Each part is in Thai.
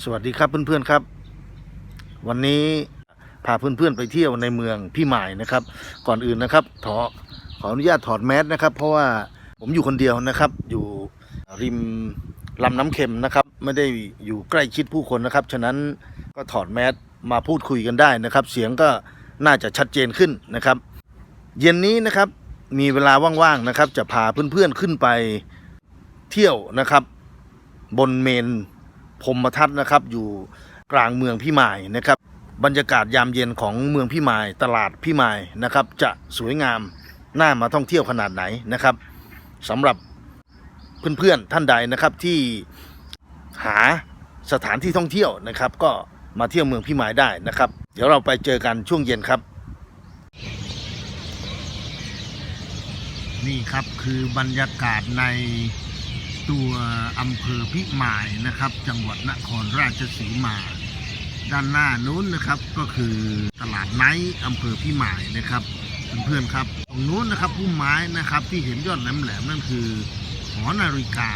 สวัสดีครับเพื่อนๆครับ วันนี้พาเพื่อนๆไปเที่ยวในเมืองพี่หมายนะครับ ก่อนอื่นนะครับขอขออนุญาตถอดแมสนะครับ เพราะว่าผมอยู่คนเดียวนะครับ อยู่ริมลำน้ำเค็มนะครับ ไม่ได้อยู่ใกล้ชิดผู้คนนะครับ ฉะนั้นก็ถอดแมสมาพูดคุยกันได้นะครับ เสียงก็น่าจะชัดเจนขึ้นนะครับ เย็นนี้นะครับมีเวลาว่างๆนะครับ จะพาเพื่อนๆขึ้นไปเที่ยวนะครับ บนเมน พรมทัศน์นะครับ อยู่กลางเมืองพี่มายนะครับ บรรยากาศยามเย็นของเมืองพี่มาย ตลาดพี่มายนะครับ จะสวยงามน่ามาท่องเที่ยวขนาดไหนนะครับสำหรับเพื่อนๆท่านใดนะครับที่หาสถานที่ท่องเที่ยวนะครับ ก็มาเที่ยวเมืองพี่มายได้นะครับ เดี๋ยวเราไปเจอกันช่วงเย็นครับ นี่ครับคือบรรยากาศใน ตัวอำเภอพิมายนะครับ จังหวัดนครราชสีมา ด้านหน้านู้นนะครับก็คือตลาดไนท์อำเภอพิมายนะครับเพื่อนๆครับตรงนู้นนะครับพุ่มไม้นะครับที่เห็นยอดแหลมๆนั่นคือหอนาฬิกา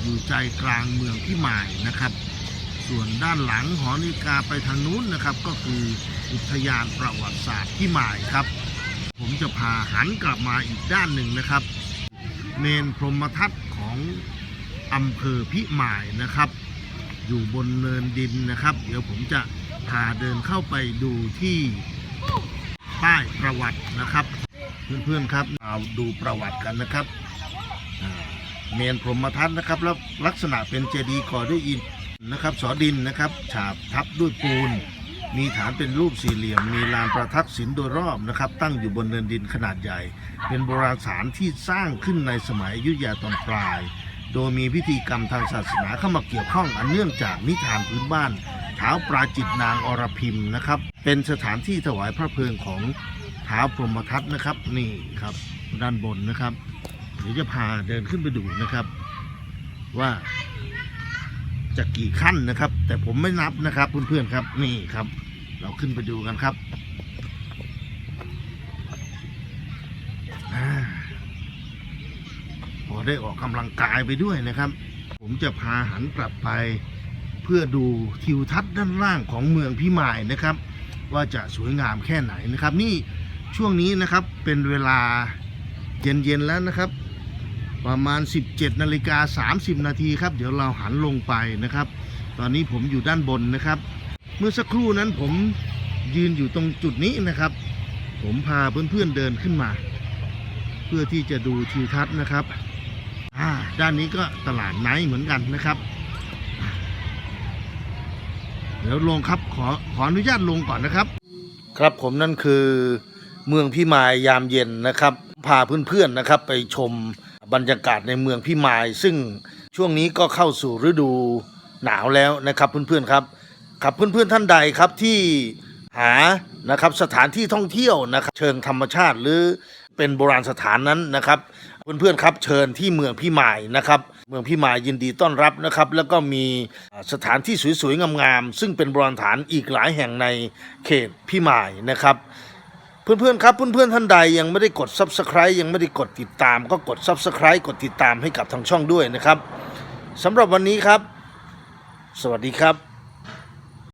อยู่ใจกลางเมืองพิมายนะครับ ส่วนด้านหลังหอนาฬิกาไปทางนู้นนะครับ ก็คืออุทยานประวัติศาสตร์พิมายครับ ผมจะพาหันกลับมาอีกด้านหนึ่งนะครับ เมนพรหมทัศของอำเภอพิมายนะครับ อยู่บนเนินดินนะครับ เดี๋ยวผมจะพาเดินเข้าไปดูที่ป้ายประวัตินะครับ เพื่อนๆครับเอาดูประวัติกันนะครับเมนพรหมทัศนะครับแล้วลักษณะเป็นเจดีย์ก่อด้วยอิฐนะครับ สอดินนะครับ ฉาบทับด้วยปูน มีฐานเป็นรูปสี่เหลี่ยม มีลานประทักษิณโดยรอบนะครับ ตั้งอยู่บนเนินดินขนาดใหญ่ เป็นโบราณสถานที่สร้างขึ้นในสมัยยุธยาตอนปลาย โดยมีพิธีกรรมทางศาสนาเข้ามาเกี่ยวข้องอันเนื่องจากนิทานพื้นบ้านเท้าวปราจิตนางอรพิมนะครับ เป็นสถานที่ถวายพระเพลิงของท้าวพรหมทัตนะครับนี่ครับด้านบนนะครับเดี๋ยวจะพาเดินขึ้นไปดูนะครับ ว่า จะกี่ขั้นนะครับ แต่ผมไม่นับนะครับเพื่อนๆครับนี่ครับ เราขึ้นไปดูกันครับอพอได้ออกกำลังกายไปด้วยนะครับ ผมจะพาหันกลับไป เพื่อดูทิวทัศน์ด้านล่างของเมืองพิมายนะครับ ว่าจะสวยงามแค่ไหนนะครับ นี่ช่วงนี้นะครับเป็นเวลาเย็นๆแล้วนะครับ ประมาณ 17นาฬิกา30 นาทีครับ เดี๋ยวเราหันลงไปนะครับ ตอนนี้ผมอยู่ด้านบนนะครับ เมื่อสักครู่นั้นผมยืนอยู่ตรงจุดนี้นะครับ ผมพาเพื่อนๆเดินขึ้นมา เพื่อที่จะดูทิวทัศน์นะครับอ่าด้านนี้ก็ตลาดไนท์เหมือนกันนะครับ เดี๋ยวลงครับขอขออนุญาตลงก่อนนะครับ ครับผมนั่นคือเมืองพี่มายยามเย็นนะครับ พาเพื่อนๆนะครับ ไปชม บรรยากาศในเมืองพี่มายซึ่งช่วงนี้ก็เข้าสู่ฤดูหนาวแล้วนะครับเพื่อนๆครับครับเพื่อนๆท่านใดครับที่หานะครับสถานที่ท่องเที่ยวนะครับเชิงธรรมชาติหรือเป็นโบราณสถานนั้นนะครับเพื่อนๆครับเชิญที่เมืองพี่มายนะครับ เมืองพี่มายยินดีต้อนรับนะครับ แล้วก็มีสถานที่สวยๆงามๆซึ่งเป็นโบราณสถานอีกหลายแห่งในเขตพี่มายนะครับ เพื่อนๆครับเพื่อนๆท่านใดยังไม่ได้กด Subscribe ยังไม่ได้กดติดตาม ก็กด Subscribe กดติดตามให้กับทางช่องด้วยนะครับสำหรับวันนี้ครับ สวัสดีครับ